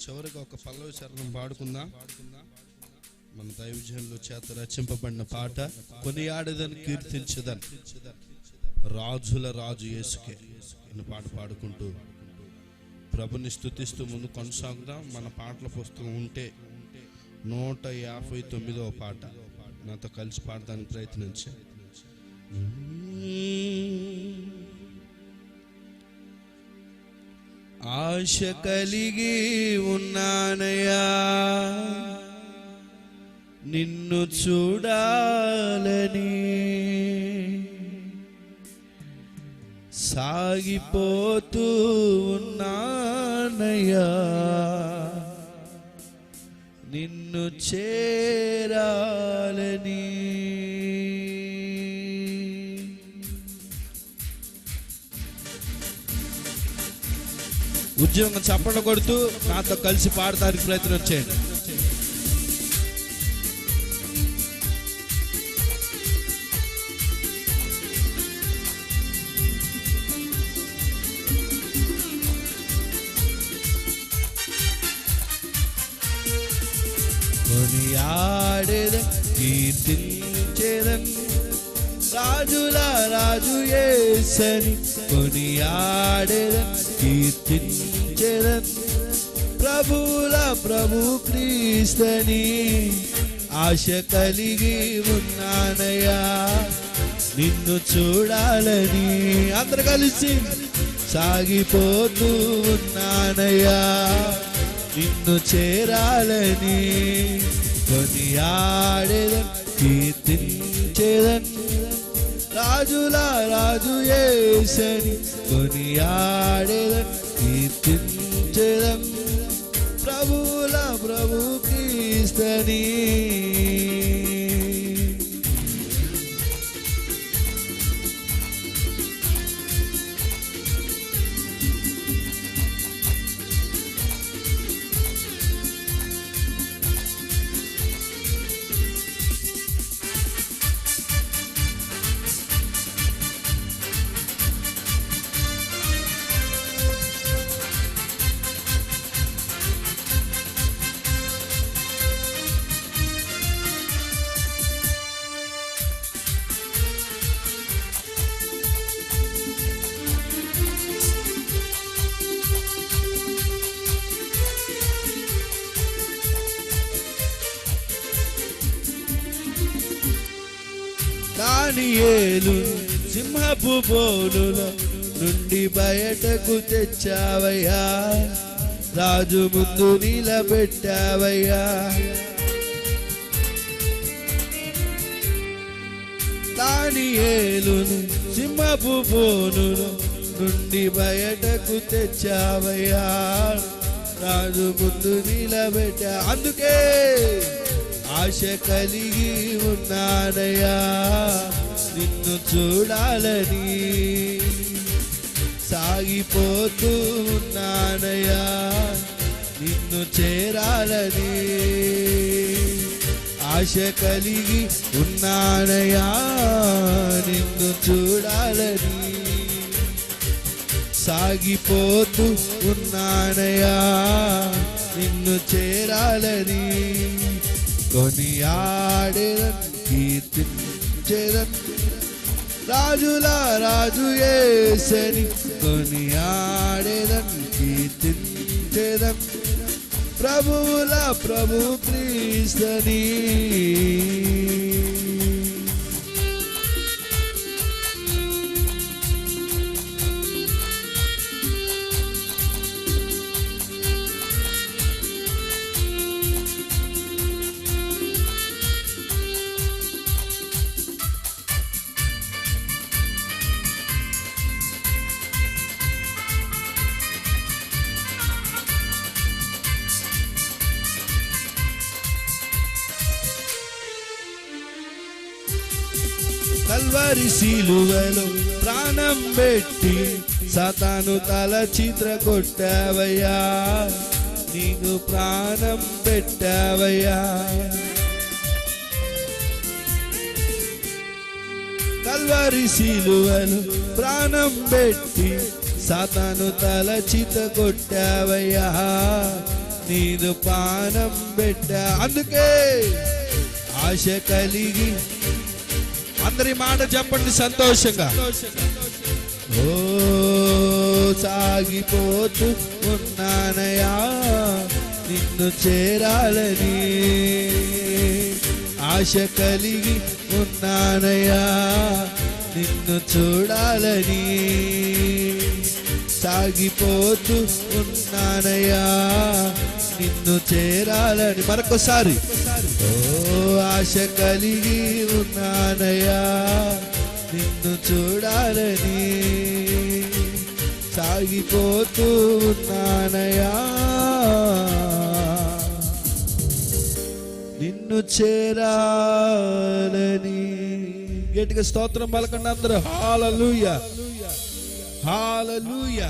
చివరిగా ఒక పల్లవి చరణం పాడుకుందాం. మన దైవజనులు చేత రచింపబడిన పాట కొనియాడదని కీర్తించదని. రాజుల రాజు యేసుకే అనే పాట పాడుకుంటూ ప్రభుని స్థుతిస్తూ ముందు కొనసాగుదాం. మన పాటల పుస్తకం ఉంటే నూట యాభై తొమ్మిదవ పాట. నాతో కలిసి పాడడానికి ప్రయత్నించాను ఆశ కలిగి ఉన్నానయ్యా. నిన్ను చూడాలని సాగిపోతూ ఉన్నానయ్యా. నిన్ను చేరాలని ఉద్యోగం చప్పట కొడుతూ నాతో కలిసి పాడటానికి ప్రయత్నం చేయండి. కొనియాడేదం కీర్తించేదం. రాజుల రాజు ఏసని కొనియాడేదం కీర్తించేదం ప్రభుల ప్రభు క్రీస్తని ఆశ కలిగి ఉన్నానయ్యా. నిన్ను చూడాలని అందరు కలిసి సాగిపోతూ ఉన్నానయ్యా. నిన్ను చేరాలని కొనియాడేదం కీర్తించేదం రాజుల రాజు ఏసని కొనియాడేదం కీర్తించేదం ప్రభుల ప్రభు క్రీస్తని దానియేలు సింహపు బోనుల నుండి బయటకు తెచ్చావయ్యా. రాజు ముందు నిలబెట్టావయ్యా. దానియేలును సింహపు బోనుల నుండి బయటకు తెచ్చావయ్యా. రాజు ముందు నిలబెట్టా. అందుకే ఆశ కలిగి ఉన్నానయ్యా. నిన్ను చూడాలని సాగిపోతూ ఉన్నానయ్యా. నిన్ను చేరాలని ఆశ కలిగి ఉన్నానయ్యా. నిన్ను చూడాలని సాగిపోతూ ఉన్నానయ్యా. నిన్ను చేరాలని కొనియాడేదన్ కీర్తించేదన్ రాజుల రాజు ఏసని కొనియాడేదన్ కీర్తించేదన్ ప్రభువుల ప్రభు క్రీస్తని. కల్వరి శిలువలో ప్రాణం పెట్టి సతాను తల చిత్ర కొట్టావయ్యా. నీకు ప్రాణం పెట్టావయ్యా. కల్వరి శిలువలు ప్రాణం పెట్టి సాతాను తల చిత కొట్టావయ్యా. నీదు పానం పెట్టా. అందుకే ఆశ కలిగి అందరి మాట చెప్పండి సంతోషంగా. ఓ సాగిపోతూ ఉన్నానయా నిన్ను చేరాలని ఆశ కలిగి ఉన్నానయా నిన్ను చూడాలని సాగిపోతూ ఉన్నానయా నిన్ను చేరాలని మరొకసారి. ఓ ఆశ కలిగి ఉన్నానయ్యా నిన్ను చూడాలని సాగిపోతూ ఉన్నానయ్యా. నిన్ను చేరాలని. గట్టిగా స్తోత్రం పలకండి అందరూ. హాలూయ హాలూయ